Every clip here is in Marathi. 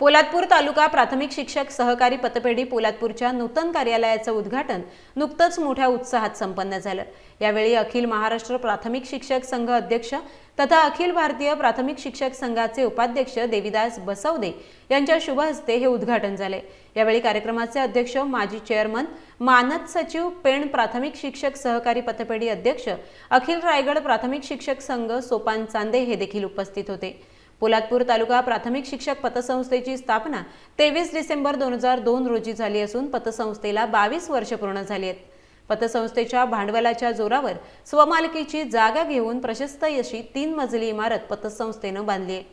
पोलादपूर तालुका प्राथमिक शिक्षक सहकारी पतपेढी पोलादपूरच्या नूतन कार्यालयाचं उद्घाटन नुकतंच मोठ्या उत्साहात संपन्न झालं. यावेळी अखिल महाराष्ट्र प्राथमिक शिक्षक संघ अध्यक्ष तथा अखिल भारतीय प्राथमिक शिक्षक संघाचे उपाध्यक्ष देविदास बसवदे यांच्या शुभ हस्ते हे उद्घाटन झाले. यावेळी कार्यक्रमाचे अध्यक्ष माजी चेअरमन मानद सचिव पेण प्राथमिक शिक्षक सहकारी पतपेढी अध्यक्ष अखिल रायगड प्राथमिक शिक्षक संघ सोपान चांदे हे देखील उपस्थित होते. पोलादपूर तालुका प्राथमिक शिक्षक पतसंस्थेची स्थापना तेवीस डिसेंबर दोन हजार दोन रोजी झाली असून पतसंस्थेला बावीस वर्ष पूर्ण झाली आहेत. पतसंस्थेच्या भांडवलाच्या जोरावर स्वमालकीची जागा घेऊन प्रशस्त अशी तीन मजली इमारत पतसंस्थेनं बांधली आहे.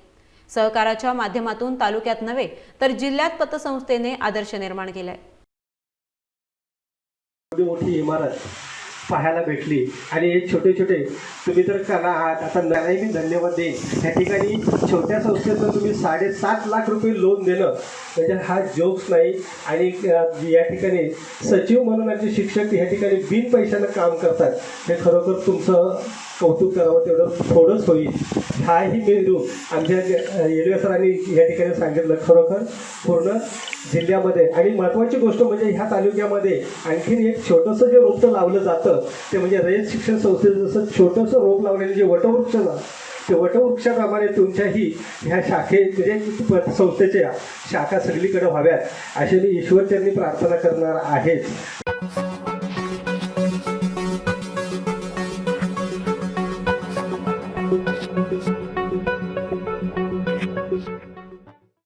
सहकाराच्या माध्यमातून तालुक्यात नव्हे तर जिल्ह्यात पतसंस्थेने आदर्श निर्माण केलाय. मोठी इमारत पाहायला भेटली. आणि हे छोटे छोटे तुम्ही तर कला आहात. आता नाही मी धन्यवाद देईन. या ठिकाणी छोट्या संस्थेचं तुम्ही साडेसात लाख रुपये लोन देणं म्हणजे हा जोक्स नाही. आणि या ठिकाणी सचिव म्हणून आमचे शिक्षक या ठिकाणी बिन पैशानं काम करतात. हे खरोखर तुमचं कौतुक करावं तेवढं थोडंच होईल. हाही मेंदू आमच्या अं, येडवे सरांनी या ठिकाणी सांगितलं. खरोखर पूर्ण जिल्ह्यामध्ये. आणि महत्त्वाची गोष्ट म्हणजे ह्या तालुक्यामध्ये आणखीन एक छोटंसं जे रोपटं लावलं जातं ते म्हणजे रयत शिक्षण संस्थेचं जसं छोटंसं रोप लावलेलं जे वटवृक्ष ना वटवृक्षाप्रमाणे तुमच्याही ह्या शाखे म्हणजे संस्थेच्या शाखा सगळीकडे व्हाव्यात अशी मी ईश्वरचरणी प्रार्थना करणार आहे